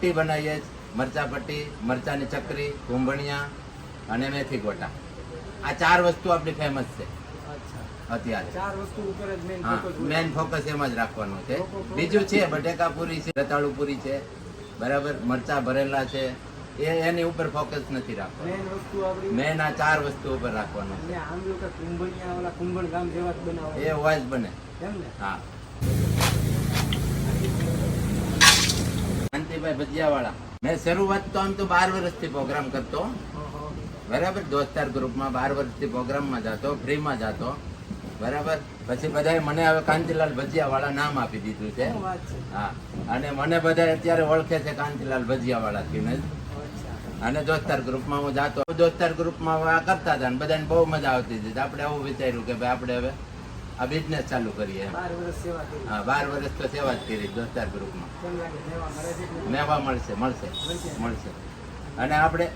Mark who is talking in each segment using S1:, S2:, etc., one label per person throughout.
S1: પટ્ટી બનાવીએ મરચા પટ્ટી મરચાની ચકરી કુંભણિયા અને મેથી ગોટા. આ ચાર વસ્તુ આપણી ફેમસ છે. અત્યારે.
S2: હોય.
S1: મેન ફોકસ એમ જ રાખવાનું છે. બીજું છે બટેકા પૂરી છે રતાળુ પૂરી છે. બરાબર? મરચા ભરેલા છે. એ એની ઉપર ફોકસ નથી રાખવાનું. મેન આ ચાર વસ્તુ ઉપર રાખવાનું
S2: કુંભણ ગામ જેવા જ
S1: એ બને. હા. શાંતિભાઈ ભજીયાવાળા. મેં શરૂઆત તો આમ તો બાર વર્ષથી પ્રોગ્રામ કરતો. બરાબર? દોસ્તાર ગ્રુપમાં બાર વર્ષથી પ્રોગ્રામમાં જતો ફ્રીમાં જતો. બરાબર? પછી બધાએ મને હવે કાંતિલાલ ભજીયાવાળા નામ આપી દીધું છે. હા. અને મને બધા અત્યારે ઓળખે છે કાંતિલાલ ભજીયાવાળાથી ને
S2: અચ્છા
S1: અને દોસ્તાર ગ્રુપમાં હું જાતો. દોસ્તાર ગ્રુપમાં આ કરતા હતા અને બધાને બહુ મજા આવતી હતી. આપણે આવું વિચાર્યું કે ભાઈ આપણે હવે આ બિઝનેસ ચાલુ કરીએ હા બાર વર્ષ તો સેવા જ કરી દોસ્તાર ગ્રુપમાં. મેવા મળશે મળશે
S2: મળશે.
S1: અને આપણે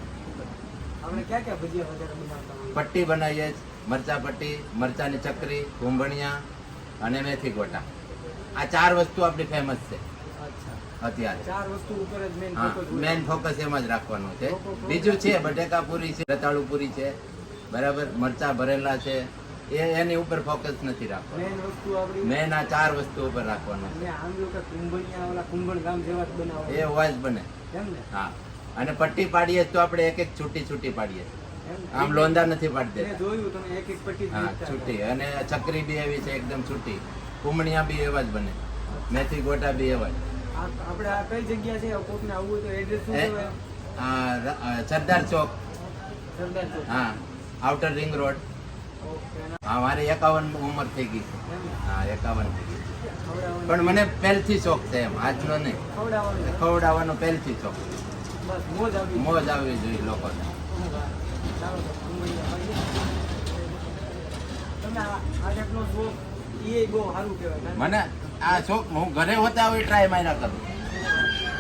S1: પટ્ટી બનાવીએ મરચા પટ્ટી મરચાની ચકરી કુંભણિયા અને મેથી ગોટા. આ ચાર વસ્તુ આપણી ફેમસ છે. અત્યારે.
S2: ચાર વસ્તુ ઉપર જ મેઇન
S1: મેન ફોકસ એમાં જ રાખવાનું છે. બીજું છે બટેકા પૂરી છે રતાળુ પૂરી છે. બરાબર? મરચા ભરેલા છે. એ એની ઉપર ફોકસ નથી રાખવાનું. મેન આ ચાર વસ્તુ ઉપર રાખવાનું
S2: ગામ જેવા જ
S1: એ બને. હા. અને પટ્ટી પાડીએ તો આપણે એક એક છૂટી છૂટી પાડીએ. આમ લોંદા નથી પાડી દેતા.
S2: જોયું તમે એક એક પટ્ટી
S1: હા છૂટી. અને ચકરી બી એવી છે એકદમ છૂટી. કુમણિયા બી એવા જ બને. મેથી ગોટા બી એવા જ.
S2: આપણે આ કઈ જગ્યા છે? કોકને આવવું તો એડ્રેસ શું
S1: એ? સરદાર ચોક.
S2: સરદાર ચોક.
S1: હા. આઉટર રિંગ રોડ હા મારે એકાવન ઉંમર થઈ ગઈ છે. હા એકાવન થઈ ગઈ પણ મને પહેલથી શોખ છે એમ આજનો નહીં.
S2: ખવડાવવાનો.
S1: પહેલથી શોખ
S2: મોજ
S1: આવવી જોઈએ. લોકોને. મને આ શોખ હું ઘરે હોતા હોય ટ્રાય માર્યા કરું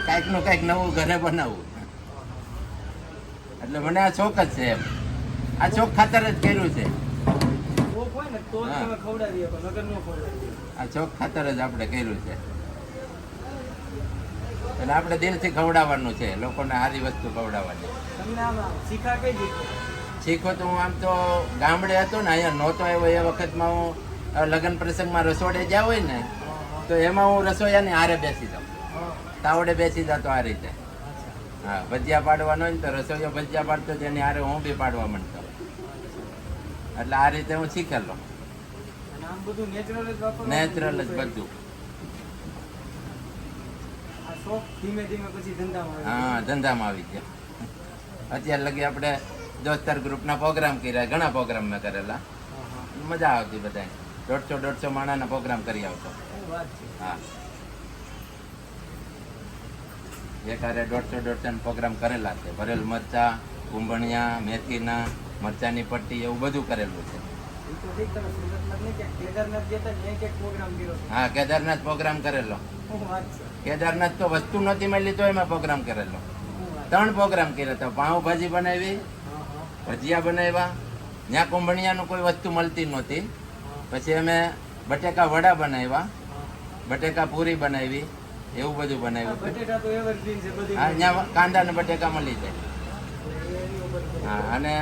S1: કાંઈકનું કાંઈક નવું ઘરે બનાવવું એટલે મને આ શોખ જ છે એમ. આ શોખ ખાતર જ કર્યું છે.
S2: હોય ને તો તમે ખવડાવી શકો નગર નો ખવડાવી
S1: આ ખાતર જ આપણે કર્યું છે. એટલે આપણે દિલથી ખવડાવવાનું છે લોકોને સારી વસ્તુ ખવડાવવાની.
S2: શીખા કઈ જગ્યાએ
S1: શીખો તો હું આમ તો ગામડે હતો ને અહીંયા નહોતો આવ્યો એ વખતમાં હું લગ્ન પ્રસંગમાં રસોડે જ્યાં હોય ને તો એમાં હું રસોઈયાની હારે બેસી જાઉં. તાવડે બેસી જતો આ રીતે. હા ભજીયા પાડવાનો હોય ને તો રસોઈયો ભજીયા પાડતો તેની હારે હું બી પાડવા માંડતો. એટલે આ રીતે હું શીખેલો.
S2: નેચરલ જ
S1: બધું હા ધંધામાં આવી ગયા. અત્યાર લગી આપણે દોસ્તર ગ્રુપના પ્રોગ્રામ કર્યા ઘણા પ્રોગ્રામ મેં કરેલા. મજા આવતી બધા દોઢસો દોઢસો માણાના પ્રોગ્રામ કરી આવતો. હા. એક હારે દોઢસો દોઢસો પ્રોગ્રામ કરેલા છે. ભરેલ મરચા કુંભણિયા મેથીના મરચાની પટ્ટી એવું બધું કરેલું છે. હા કેદારનાથ પ્રોગ્રામ કરેલો. કેદારનાથ તો વસ્તુ નહોતી મળી તો એમાં પ્રોગ્રામ કરેલો. ત્રણ પ્રોગ્રામ કર્યા હતા. પાઉંભાજી બનાવી ભજીયા બનાવ્યા. ત્યાં કુંભણિયાનું કોઈ વસ્તુ મળતી નહોતી. પછી અમે બટેકા વડા બનાવ્યા. બટેકા પૂરી બનાવી એવું બધું બનાવ્યું હા ત્યાં કાંદા ને બટેકા મળી જાય. હા અને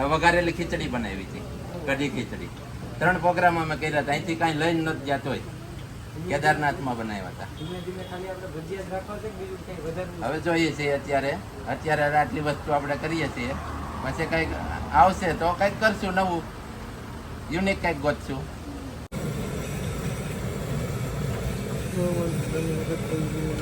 S1: વઘારેલી ખીચડી બનાવી હતી કઢી ખીચડી. ત્રણ પ્રોગ્રામ અમે કર્યા હતા. અહીંથી કાંઈ લઈને નથી જતો હોય. કેદારનાથમાં બનાવ્યા હતા. હવે જોઈએ છીએ અત્યારે. અત્યારે આટલી વસ્તુ આપણે કરીએ છીએ. પછી કંઈક આવશે તો કંઈક કરશું નવું. યુનિક કંઈક ગોતશું.
S2: આરામની